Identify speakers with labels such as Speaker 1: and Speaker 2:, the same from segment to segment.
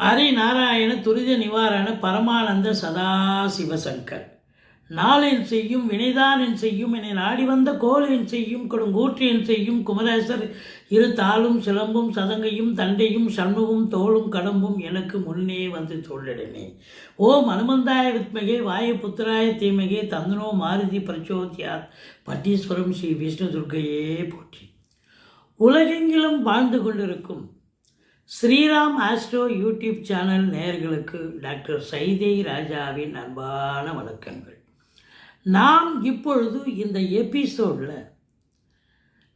Speaker 1: ஹரி நாராயண துரித நிவாரண பரமானந்த சதாசிவசங்கர். நாளின் செய்யும் வினைதானின் செய்யும் என்னை நாடி வந்த கோலின் செய்யும் கொடுங்கூற்றியின் செய்யும் குமரேசர் இரு தாளும் சிலம்பும் சதங்கையும் தண்டையும் சண்முகம் தோளும் கடம்பும் எனக்கு முன்னே வந்து சொல்லிடனே ஓம் அனுமந்தாய வித்மகே வாய புத்திராய தீமகே தந்தனோ மாருதி பிரச்சோத்தியார் பட்டீஸ்வரம் ஸ்ரீ விஷ்ணு துர்க்கையே போற்றி. உலகெங்கிலும் வாழ்ந்து கொண்டிருக்கும் ஸ்ரீராம் ஆஸ்ட்ரோ யூடியூப் சேனல் நேயர்களுக்கு டாக்டர் சைதை ராஜாவின் அன்பான வணக்கங்கள். நாம் இப்பொழுது இந்த எபிசோடில்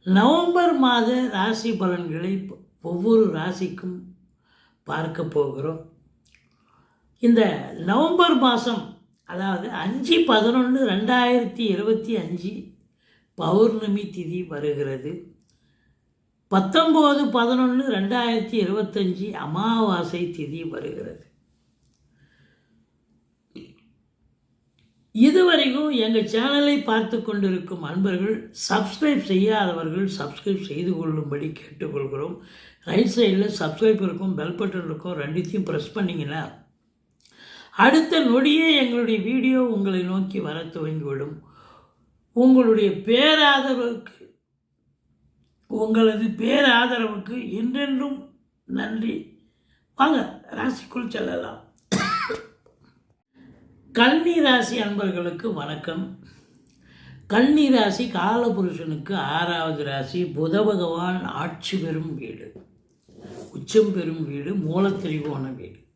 Speaker 1: நவம்பர் மாத ராசி பலன்களை ஒவ்வொரு ராசிக்கும் பார்க்க போகிறோம். இந்த நவம்பர் மாதம் அதாவது அஞ்சு பதினொன்று ரெண்டாயிரத்தி இருபத்தி அஞ்சு பௌர்ணமி திதி வருகிறது. பத்தொம்போது பதினொன்று ரெண்டாயிரத்தி இருபத்தஞ்சி அமாவாசை திதி வருகிறது. இதுவரைக்கும் எங்கள் சேனலை பார்த்து கொண்டிருக்கும் அன்பர்கள் சப்ஸ்கிரைப் செய்யாதவர்கள் சப்ஸ்கிரைப் செய்து கொள்ளும்படி கேட்டுக்கொள்கிறோம். ரைட் சைடில் சப்ஸ்கிரைப் இருக்கும் பெல் பட்டன் இருக்கும் ரெண்டுத்தையும் ப்ரெஸ் பண்ணிங்கன்னா அடுத்த நொடியே எங்களுடைய வீடியோ உங்களை நோக்கி வர துவங்கிவிடும். உங்களுடைய பேராதரவுக்கு உங்களது பேராதரவுக்கு என்றென்றும் நன்றி. வாங்க ராசிக்குள் செல்லலாம். கல்வி ராசி அன்பர்களுக்கு வணக்கம். கன்னி ராசி காலபுருஷனுக்கு ஆறாவது ராசி புத பகவான் ஆட்சி பெறும் வீடு. உச்சம் பெறும் வீடு மூலத்திரிகோண வீடு.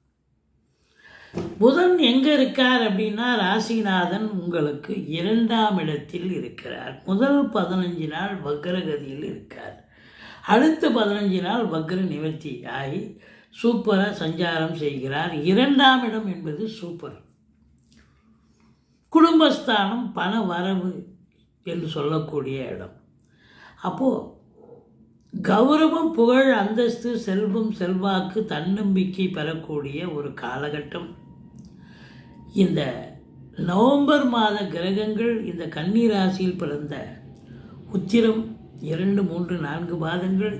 Speaker 1: புதன் எங்கே இருக்கார் அப்படின்னா ராசிநாதன் உங்களுக்கு இரண்டாம் இடத்தில் இருக்கிறார். முதல் பதினஞ்சு நாள் வக்ரகதியில் இருக்கார். அடுத்த பதினஞ்சு நாள் வக்ர நிவர்த்தி ஆகி சூப்பராக சஞ்சாரம் செய்கிறார். இரண்டாம் இடம் என்பது சூப்பர் குடும்பஸ்தானம் பண வரவு என்று சொல்லக்கூடிய இடம். அப்போது கௌரவம் புகழ் அந்தஸ்து செல்வம் செல்வாக்கு தன்னம்பிக்கை பெறக்கூடிய ஒரு காலகட்டம். இந்த நவம்பர் மாத கிரகங்கள் இந்த கன்னி ராசியில் பிறந்த உத்திரம் இரண்டு மூன்று நான்கு பாதங்கள்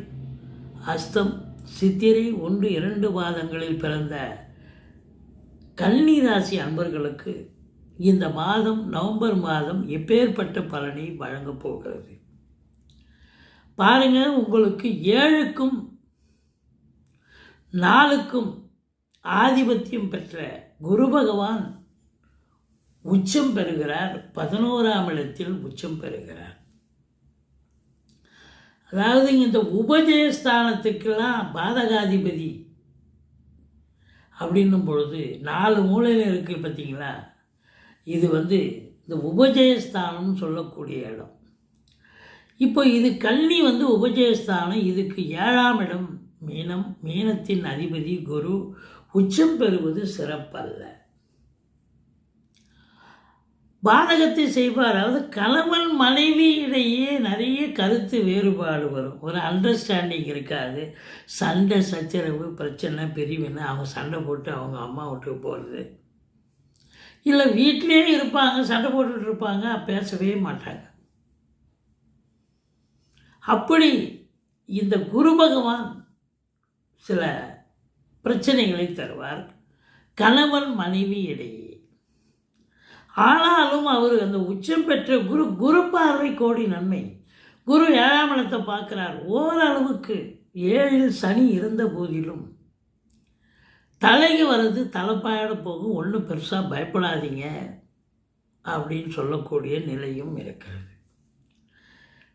Speaker 1: அஸ்தம் சித்திரை ஒன்று இரண்டு பாதங்களில் பிறந்த கன்னி ராசி அன்பர்களுக்கு இந்த மாதம் நவம்பர் மாதம் எப்பேற்பட்ட பலனை வழங்கப் போகிறது? பாருங்க உங்களுக்கு ஏழுக்கும் நாளுக்கும் ஆதிபத்தியம் பெற்ற குரு பகவான் உச்சம் பெறுகிறார் பதினோராம் இடத்தில் உச்சம் பெறுகிறார். அதாவது இந்த உபஜயஸ்தானத்துக்கெல்லாம் பாதகாதிபதி அப்படின்னும் பொழுது நாலு மூலையில் இருக்குது பார்த்தீங்களா? இது வந்து இந்த உபஜயஸ்தானம்னு சொல்லக்கூடிய இடம். இப்போ இது கன்னி வந்து உபஜயஸ்தானம் இதுக்கு ஏழாம் இடம் மீனம் மீனத்தின் அதிபதி குரு. உச்சம் பெறுவது சிறப்பல்ல. பாதகத்தை செய்வார். அதாவது கணவன் மனைவி இடையே நிறைய கருத்து வேறுபாடு வரும். ஒரு அண்டர்ஸ்டாண்டிங் இருக்காது. சண்டை சச்சரவு பிரச்சனை பிரிவினை அவங்க சண்டை போட்டு அவங்க அம்மா விட்டு போகிறது இல்லை வீட்டிலே இருப்பாங்க சண்டை போட்டுட்டு இருப்பாங்க பேசவே மாட்டாங்க. அப்படி இந்த குரு பகவான் சில பிரச்சனைகளை தருவார். கணவன் மனைவி இடையே ஆனாலும் அவர் அந்த உச்சம் பெற்ற குரு குரு பார்வை கோடி நன்மை. குரு ஏழாம் இடத்தை பார்க்குறார். ஓரளவுக்கு ஏழில் சனி இருந்த போதிலும் தலைக்கு வர்றது தலைப்பாயோட போகும். ஒன்றும் பெருசாக பயப்படாதீங்க அப்படின்னு சொல்லக்கூடிய நிலையும் இருக்கிறது.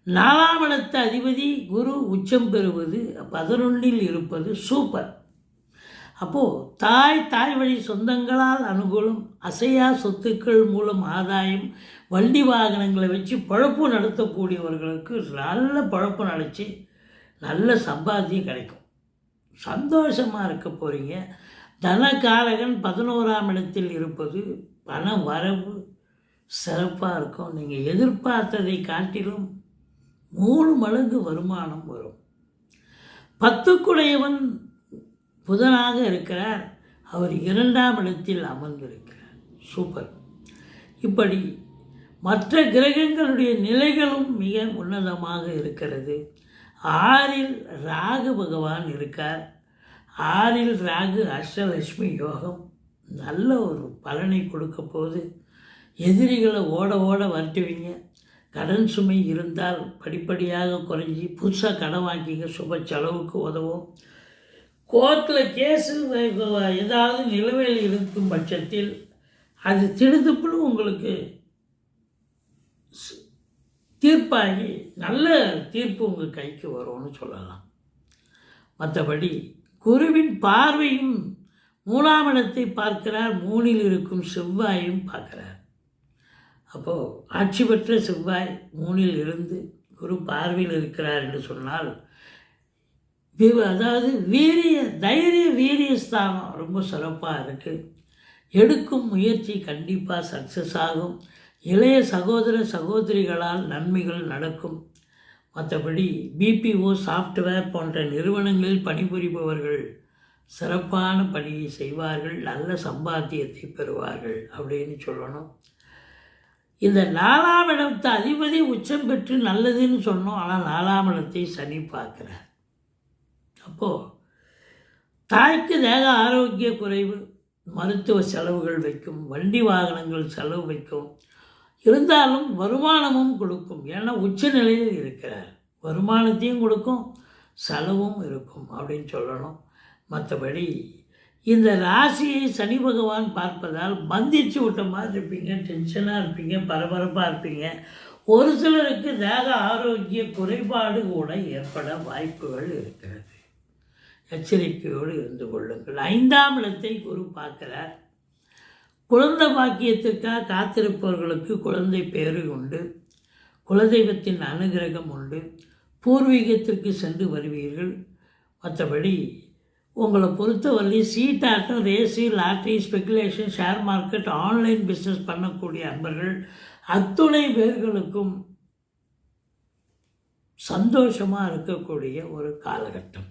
Speaker 1: நாலாம் இடத்த அதிபதி குரு உச்சம் பெறுவது பதினொன்றில் இருப்பது சூப்பர். அப்போது தாய் தாய் வழி சொந்தங்களால் அனுகூலம் அசையா சொத்துக்கள் மூலம் ஆதாயம் வண்டி வாகனங்களை வச்சு பழப்பு நடத்தக்கூடியவர்களுக்கு நல்ல பழப்பு நடத்தி நல்ல சம்பாத்தியம் கிடைக்கும். சந்தோஷமாக இருக்க போகிறீங்க தனகாரகன் பதினோராம் இடத்தில் இருப்பது பண வரவு சிறப்பாக இருக்கும். நீங்கள் எதிர்பார்த்ததை காட்டிலும் மூணு மடங்கு வருமானம் வரும். பத்துக்குடையவன் புதனாக இருக்கிறார். அவர் இரண்டாம் இடத்தில் அமர்ந்திருக்கிறார். சூப்பர். இப்படி மற்ற கிரகங்களுடைய நிலைகளும் மிக உன்னதமாக இருக்கிறது. ஆறில் ராகு பகவான் இருக்கார். ஆறில் ராகு அஷ்டலட்சுமி யோகம் நல்ல ஒரு பலனை கொடுக்க போது எதிரிகளை ஓட ஓட வரட்டுவீங்க கடன் சுமை இருந்தால் படிப்படியாக குறைஞ்சி புதுசாக கடன் வாங்கிங்க சுப செலவுக்கு உதவும். கோர்ட்டில் கேஸு ஏதாவது நிலுவையில் இருக்கும் பட்சத்தில் அது திடுதுப்புன்னு உங்களுக்கு தீர்ப்பாகி நல்ல தீர்ப்பு உங்கள் கைக்கு வரும்னு சொல்லலாம். மற்றபடி குருவின் பார்வையும் மூணாம் பார்க்கிறார் மூணில் இருக்கும் செவ்வாயும் பார்க்கிறார். அப்போது ஆட்சி பெற்ற செவ்வாய் மூணில் இருந்து குரு பார்வையில் இருக்கிறார் என்று சொன்னால் அதாவது வீரிய தைரிய வீரிய ஸ்தானம் ரொம்ப சிறப்பாக இருக்குது எடுக்கும் முயற்சி கண்டிப்பாக சக்ஸஸ் ஆகும். இளைய சகோதர சகோதரிகளால் நன்மைகள் நடக்கும். மற்றபடி பிபிஓ சாஃப்ட்வேர் போன்ற நிறுவனங்களில் பணிபுரிபவர்கள் சிறப்பான பணியை செய்வார்கள் நல்ல சம்பாத்தியத்தை பெறுவார்கள் அப்படின்னு சொல்லணும். இந்த நாலாம் இடத்து அதிபதி உச்சம் பெற்று நல்லதுன்னு சொன்னோம் ஆனால் நாலாம் இடத்தை சனி பார்க்குறார். அப்போது தாய்க்கு தேக ஆரோக்கிய குறைவு மருத்துவ செலவுகள் வைக்கும் வண்டி வாகனங்கள் செலவு வைக்கும். இருந்தாலும் வருமானமும் கொடுக்கும். ஏன்னா உச்ச நிலையில் இருக்கிறார். வருமானத்தையும் கொடுக்கும் செலவும் இருக்கும் அப்படின்னு சொல்லணும். மற்றபடி இந்த ராசியை சனி பகவான் பார்ப்பதால் மந்திச்சு விட்ட மாதிரி இருப்பீங்க டென்ஷனாக இருப்பீங்க பரபரப்பாக இருப்பீங்க. ஒரு சிலருக்கு தேக ஆரோக்கிய குறைபாடு கூட ஏற்பட வாய்ப்புகள் இருக்கிறது. எச்சரிக்கையோடு இருந்து கொள்ளுங்கள். ஐந்தாம் இடத்தை குரு பார்க்கிறார். குழந்தை பாக்கியத்திற்காக காத்திருப்பவர்களுக்கு குழந்தை பேரு உண்டு. குலதெய்வத்தின் அனுகிரகம் உண்டு. பூர்வீகத்திற்கு சென்று வருவீர்கள். மற்றபடி உங்களை பொறுத்தவரை சீட்டாட்டம் ரேசி lottery speculation share market online business பண்ணக்கூடிய அன்பர்கள் அத்துணை பேர்களுக்கும் சந்தோஷமாக இருக்கக்கூடிய ஒரு காலகட்டம்.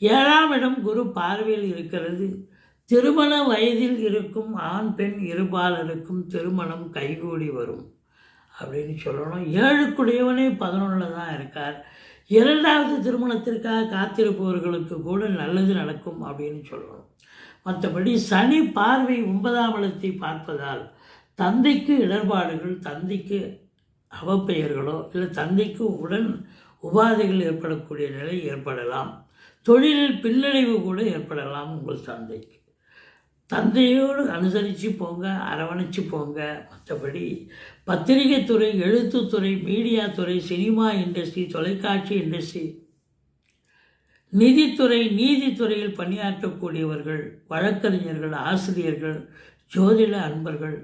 Speaker 1: ஏழாம் இடம் குரு பார்வையில் இருக்கிறது. திருமண வயதில் இருக்கும் ஆண் பெண் இருபாலருக்கும் திருமணம் கைகூடி வரும். அப்படின்னு சொல்லணும். ஏழுக்குடையவனே பதினொன்றில் தான் இருக்கார். இரண்டாவது திருமணத்திற்காக காத்திருப்பவர்களுக்கு கூட நல்லது நடக்கும் அப்படின்னு சொல்லணும். மற்றபடி சனி பார்வை ஒன்பதாம் இடத்தை பார்ப்பதால் தந்தைக்கு இடர்பாடுகள் தந்தைக்கு அவப்பெயர்களோ இல்லை தந்தைக்கு உடன் உபாதைகள் ஏற்படக்கூடிய நிலை ஏற்படலாம். தொழிலில் பின்னடைவு கூட ஏற்படலாம் உங்கள் தந்தைக்கு. தந்தையோடு அனுசரித்து போங்க அரவணைச்சு போங்க. மற்றபடி பத்திரிகை துறை எழுத்துத்துறை மீடியா துறை சினிமா இண்டஸ்ட்ரி தொலைக்காட்சி இண்டஸ்ட்ரி நிதித்துறை நீதித்துறையில் பணியாற்றக்கூடியவர்கள் வழக்கறிஞர்கள் ஆசிரியர்கள் ஜோதிட அன்பர்கள்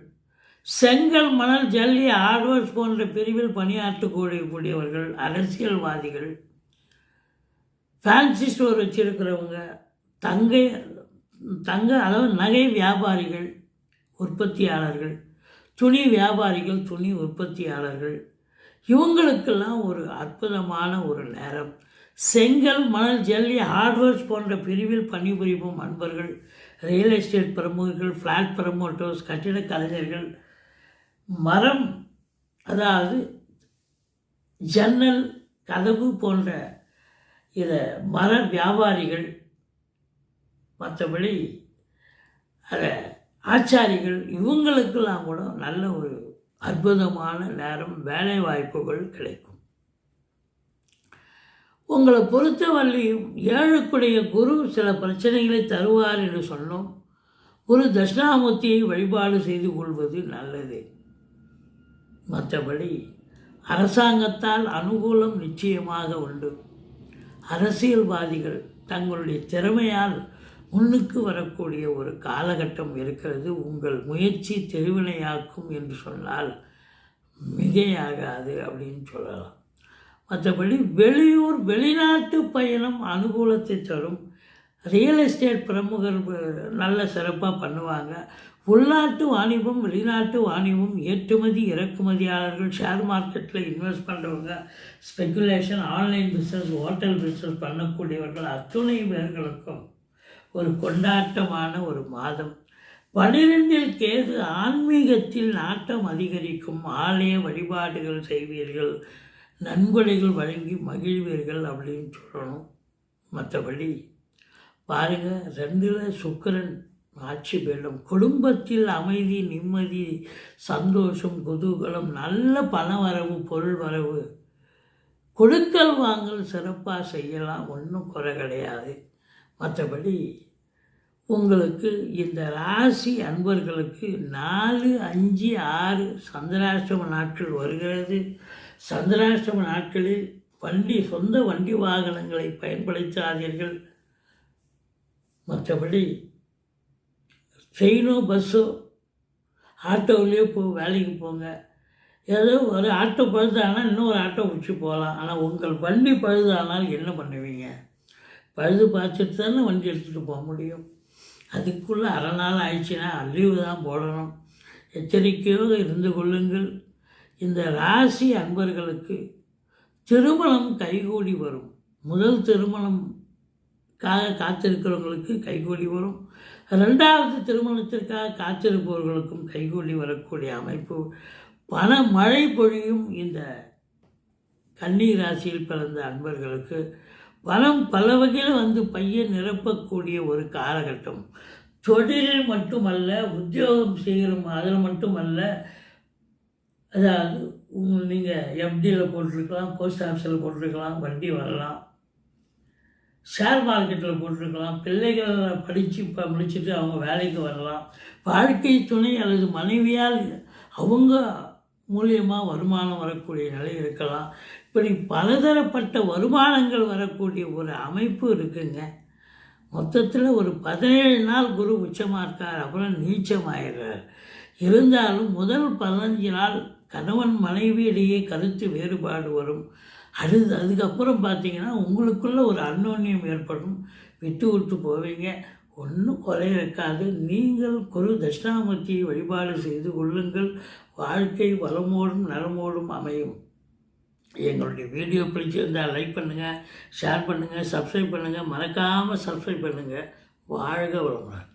Speaker 1: செங்கல் மணல் ஜல்லி ஆர்வர்ஸ் போன்ற பிரிவில் பணியாற்றக்கூடிய கூடியவர்கள் அரசியல்வாதிகள் ஃபேன்சி ஸ்டோர் வச்சுருக்கிறவங்க தங்கை தங்க அதாவது நகை வியாபாரிகள் உற்பத்தியாளர்கள் துணி வியாபாரிகள் துணி உற்பத்தியாளர்கள். இவங்களுக்கெல்லாம் ஒரு அற்புதமான ஒரு நேரம். செங்கல் மணல் ஜல்லி ஹார்ட்வேர்ஸ் போன்ற பிரிவில் பணிபுரியும் அன்பர்கள் ரியல் எஸ்டேட் பிரமுகர்கள் ஃப்ளாட் ப்ரமோட்டர்ஸ் கட்டிட கலைஞர்கள். மரம் அதாவது ஜன்னல் கதவு போன்ற இதை மர வியாபாரிகள் மற்றபடி அதை ஆச்சாரிகள் இவங்களுக்கெல்லாம் கூட நல்ல ஒரு அற்புதமான நேரம் வேலை வாய்ப்புகள் கிடைக்கும். உங்களை பொறுத்தவரையும் ஏழுக்குடைய குரு சில பிரச்சனைகளை தருவார் என்று சொன்னோம். குரு தட்சிணாமூர்த்தியை வழிபாடு செய்து கொள்வது நல்லது. மற்றபடி அரசாங்கத்தால் அனுகூலம் நிச்சயமாக உண்டு. அரசியல்வாதிகள் தங்களுடைய திறமையால் முன்னுக்கு வரக்கூடிய ஒரு காலகட்டம் இருக்கிறது. உங்கள் முயற்சி தெருவினையாக்கும் என்று சொன்னால் மிகையாகாது அப்படின்னு சொல்லலாம். மற்றபடி வெளியூர் வெளிநாட்டு பயணம் அனுகூலத்தை தரும். ரியல் எஸ்டேட் பிரமுகர் நல்ல சிறப்பாக பண்ணுவாங்க. உள்நாட்டு வாணிபம் வெளிநாட்டு வாணிபம் ஏற்றுமதி இறக்குமதியாளர்கள் ஷேர் மார்க்கெட்டில் இன்வெஸ்ட் பண்ணுறவங்க speculation online business hotel business பண்ணக்கூடியவர்கள் அத்துணை பேர்களுக்கும் ஒரு கொண்டாட்டமான ஒரு மாதம். பனிரெண்டில் கேது ஆன்மீகத்தில் நாட்டம் அதிகரிக்கும். ஆலய வழிபாடுகள் செய்வீர்கள். நன்கொடைகள் வழங்கி மகிழ்வீர்கள் அப்படின்னு சொல்லணும். மற்றபடி பாருங்கள் ரெண்டில் சுக்கரன் ஆட்சி பெறும். குடும்பத்தில் அமைதி நிம்மதி சந்தோஷம் குதூகலம் நல்ல பண வரவு பொருள் வரவு கொடுக்கல் வாங்கல் சிறப்பாக செய்யலாம். ஒன்றும் குறை கிடையாது. மற்றபடி உங்களுக்கு இந்த ராசி அன்பர்களுக்கு நாலு அஞ்சு ஆறு சந்திராஷ்டம நாட்கள் வருகிறது. சந்திராஷ்டம நாட்களில் வண்டி சொந்த வண்டி வாகனங்களை பயன்படுத்தாதீர்கள். மற்றபடி ட்ரெயினோ பஸ்ஸோ ஆட்டோவிலேயோ போ வேலைக்கு போங்க. ஏதோ ஒரு ஆட்டோ பழுதானால் இன்னொரு ஆட்டோ பிடிச்சி போகலாம். ஆனால் உங்கள் வண்டி பழுதானால் என்ன பண்ணுவீங்க? பழுது பார்த்துட்டு தானே வண்டி எடுத்துகிட்டு போக முடியும். அதுக்குள்ளே அரை நாள் ஆயிடுச்சுன்னா லீவு தான் போடணும். எச்சரிக்கையோடு இருந்து கொள்ளுங்கள். இந்த ராசி அன்பர்களுக்கு திருமணம் கைகூடி வரும். முதல் திருமணம் காக காத்திருக்கிறவங்களுக்கு கைகூடி வரும். ரெண்டாவது திருமணத்திற்காக காத்திருப்பவர்களுக்கும் கைகூடி வரக்கூடிய அமைப்பு பண மழை பொழியும் இந்த கன்னி ராசியில் பிறந்த அன்பர்களுக்கு பணம் பல வகையில் வந்து பையன் நிரப்பக்கூடிய ஒரு காலகட்டம். தொழிலில் மட்டுமல்ல உத்தியோகம் செய்கிறோம் அதில் மட்டுமல்ல அதாவது நீங்கள் எஃப்டியில் போட்டிருக்கலாம் போஸ்ட் ஆஃபீஸில் போட்டிருக்கலாம் வண்டி வரலாம் ஷேர் மார்க்கெட்டில் போட்டிருக்கலாம். பிள்ளைகள் படித்து இப்போ முடிச்சுட்டு அவங்க வேலைக்கு வரலாம். வாழ்க்கை துணை அல்லது மனைவியால் அவங்க மூலியமாக வருமானம் வரக்கூடிய நிலை இருக்கலாம். இப்படி பலதரப்பட்ட வருமானங்கள் வரக்கூடிய ஒரு அமைப்பு இருக்குங்க. மொத்தத்தில் ஒரு பதினேழு நாள் குரு உச்சமாக இருக்கார். அப்புறம் நீச்சமாயிடுறார். இருந்தாலும் முதல் பதினஞ்சு நாள் கணவன் மனைவியிடையே கருத்து வேறுபாடு வரும். அடுத்து அதுக்கப்புறம் பார்த்தீங்கன்னா உங்களுக்குள்ளே ஒரு அன்னோன்யம் ஏற்படும். விட்டு விட்டு போவீங்க. ஒன்றும் குறை இருக்காது. நீங்கள் குரு தட்சிணாமூர்த்தியை வழிபாடு செய்து கொள்ளுங்கள். வாழ்க்கை வளமோடும் நலமோடும் அமையும். எங்களுடைய வீடியோ பிடிச்சிருந்தால் லைக் பண்ணுங்கள் ஷேர் பண்ணுங்கள் சப்ஸ்கிரைப் பண்ணுங்கள் மறக்காமல் சப்ஸ்கிரைப் பண்ணுங்கள் வாழ்க வளமுடன்.